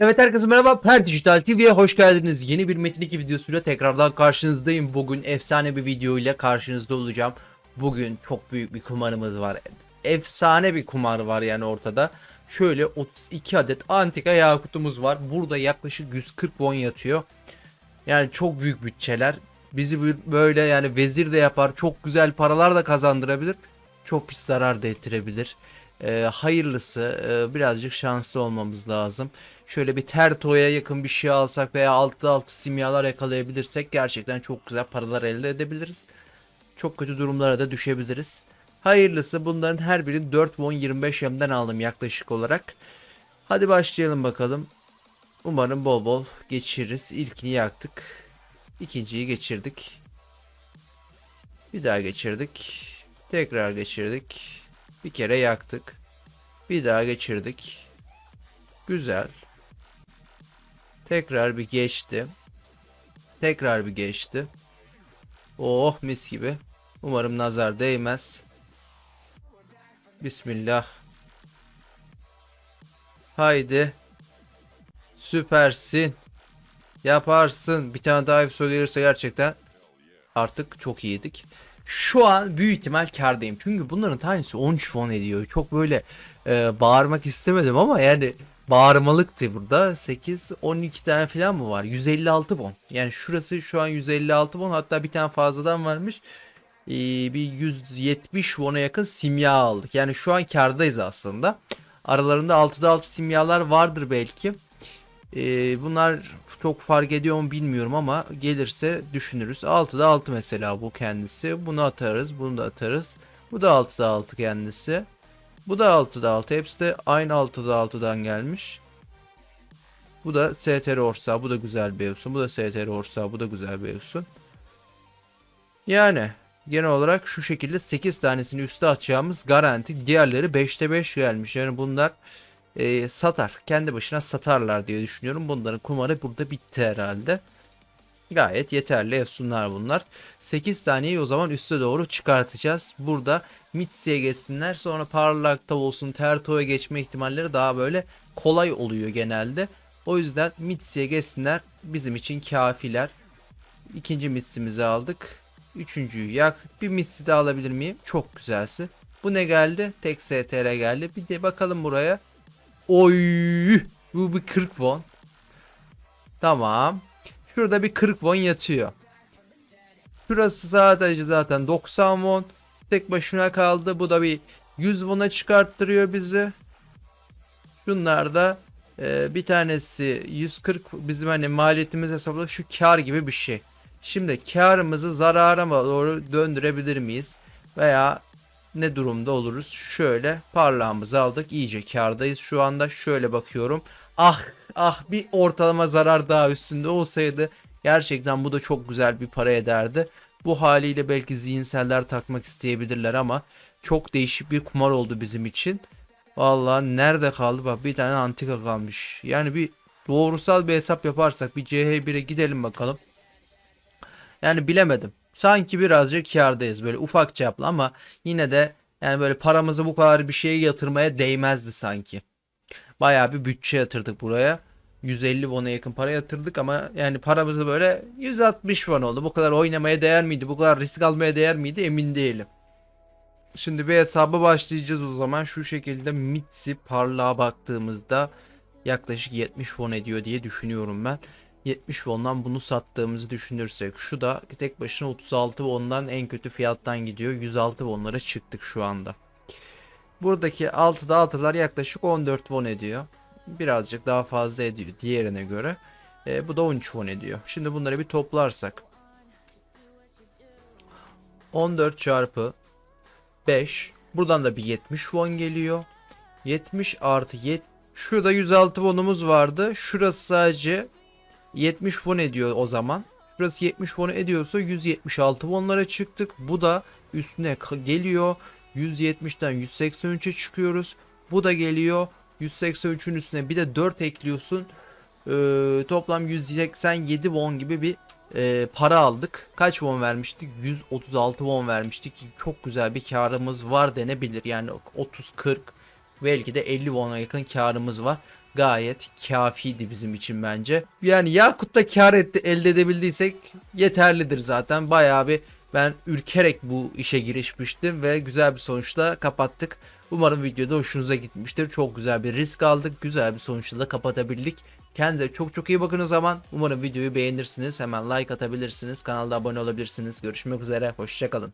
Evet herkese merhaba Per Dijital TV'ye hoş geldiniz. Yeni bir Metin 2 videosuyla tekrardan karşınızdayım. Bugün efsane bir video ile karşınızda olacağım. Bugün çok büyük bir kumarımız var. Efsane bir kumar var yani ortada. Şöyle 32 adet antika yakutumuz var. Burada yaklaşık 140 won yatıyor. Yani çok büyük bütçeler. Bizi böyle yani vezir de yapar. Çok güzel paralar da kazandırabilir. Çok pis zarar da ettirebilir. Ee, hayırlısı e, birazcık şanslı olmamız lazım. Şöyle bir tertoya yakın bir şey alsak veya altı altı simyalar yakalayabilirsek gerçekten çok güzel paralar elde edebiliriz. Çok kötü durumlara da düşebiliriz. Hayırlısı bunların her birini 4 won 25 yemden aldım yaklaşık olarak. Hadi başlayalım bakalım. Umarım bol bol geçiririz. İlkini yaktık. İkinciyi geçirdik. Bir daha geçirdik. Tekrar geçirdik. Bir kere yaktık. Bir daha geçirdik. Güzel. Tekrar bir geçti. Tekrar bir geçti. Oh mis gibi. Umarım nazar değmez. Bismillah. Haydi. Süpersin. Yaparsın. Bir tane daha IFSO gelirse gerçekten artık çok iyiydik. Şu an büyük ihtimal kardayım. Çünkü bunların tanesi 13 won ediyor. Çok böyle e, bağırmak istemedim ama yani bağırmalıktı burada. 8 12 tane falan mı var? 156 won. Yani şurası şu an 156 won. Hatta bir tane fazladan varmış. Ee, bir 170 won'a yakın simya aldık. Yani şu an kardayız aslında. Aralarında 6'da 6 simyalar vardır belki. Ee, bunlar çok fark ediyor mu bilmiyorum ama gelirse düşünürüz. 6'da 6 mesela bu kendisi. Bunu atarız, bunu da atarız. Bu da 6'da 6 kendisi. Bu da 6'da 6. Hepsi de aynı 6'da 6'dan gelmiş. Bu da STR Orsa. Bu da güzel bir evsun. Bu da STR Orsa. Bu da güzel bir evsun. Yani genel olarak şu şekilde 8 tanesini üste atacağımız garanti. Diğerleri 5'te 5 gelmiş. Yani bunlar e, satar. Kendi başına satarlar diye düşünüyorum. Bunların kumarı burada bitti herhalde. Gayet yeterli efsunlar bunlar. 8 taneyi o zaman üste doğru çıkartacağız. Burada Mitsi'ye geçsinler. Sonra Parlak'ta olsun Terto'ya geçme ihtimalleri daha böyle kolay oluyor genelde. O yüzden Mitsi'ye geçsinler. Bizim için kafiler. İkinci Mitsi'mizi aldık. Üçüncüyü yaktık. Bir Mitsi de alabilir miyim? Çok güzelsin. Bu ne geldi? Tek STR geldi. Bir de bakalım buraya. Oy! Bu bir 40 won. Tamam. Şurada bir 40 won yatıyor. Şurası sadece zaten 90 won. Tek başına kaldı. Bu da bir 100 won'a çıkarttırıyor bizi. Şunlar da e, bir tanesi 140 bizim hani maliyetimiz hesaplı şu kar gibi bir şey. Şimdi karımızı zarara mı doğru döndürebilir miyiz? Veya ne durumda oluruz? Şöyle parlağımızı aldık. İyice kardayız şu anda. Şöyle bakıyorum. Ah ah bir ortalama zarar daha üstünde olsaydı gerçekten bu da çok güzel bir para ederdi. Bu haliyle belki zihinseller takmak isteyebilirler ama çok değişik bir kumar oldu bizim için. Vallahi nerede kaldı bak bir tane antika kalmış. Yani bir doğrusal bir hesap yaparsak bir CH1'e gidelim bakalım. Yani bilemedim. Sanki birazcık kârdayız böyle ufak çaplı ama yine de yani böyle paramızı bu kadar bir şeye yatırmaya değmezdi sanki. Bayağı bir bütçe yatırdık buraya. 150 won'a yakın para yatırdık ama yani paramızı böyle 160 won oldu. Bu kadar oynamaya değer miydi? Bu kadar risk almaya değer miydi? Emin değilim. Şimdi bir hesaba başlayacağız o zaman. Şu şekilde Mitsi parlağa baktığımızda yaklaşık 70 won ediyor diye düşünüyorum ben. 70 won'dan bunu sattığımızı düşünürsek şu da tek başına 36 won'dan en kötü fiyattan gidiyor. 106 won'lara çıktık şu anda. Buradaki 6'da 6'lar yaklaşık 14 won ediyor. Birazcık daha fazla ediyor diğerine göre. E, bu da 13 won ediyor. Şimdi bunları bir toplarsak. 14 çarpı 5. Buradan da bir 70 won geliyor. 70 artı 7. Şurada 106 wonumuz vardı. Şurası sadece 70 won ediyor o zaman. Şurası 70 won ediyorsa 176 wonlara çıktık. Bu da üstüne geliyor. 170'ten 183'e çıkıyoruz. Bu da geliyor. 183'ün üstüne bir de 4 ekliyorsun. Ee, toplam 187 won gibi bir e, para aldık. Kaç won vermiştik? 136 won vermiştik. Çok güzel bir karımız var denebilir. Yani 30-40 belki de 50 won'a yakın karımız var. gayet kafiydi bizim için bence. Yani Yakut'ta kar etti, elde edebildiysek yeterlidir zaten. Bayağı bir ben ürkerek bu işe girişmiştim ve güzel bir sonuçla kapattık. Umarım videoda hoşunuza gitmiştir. Çok güzel bir risk aldık. Güzel bir sonuçla da kapatabildik. Kendinize çok çok iyi bakın o zaman. Umarım videoyu beğenirsiniz. Hemen like atabilirsiniz. Kanalda abone olabilirsiniz. Görüşmek üzere. Hoşçakalın.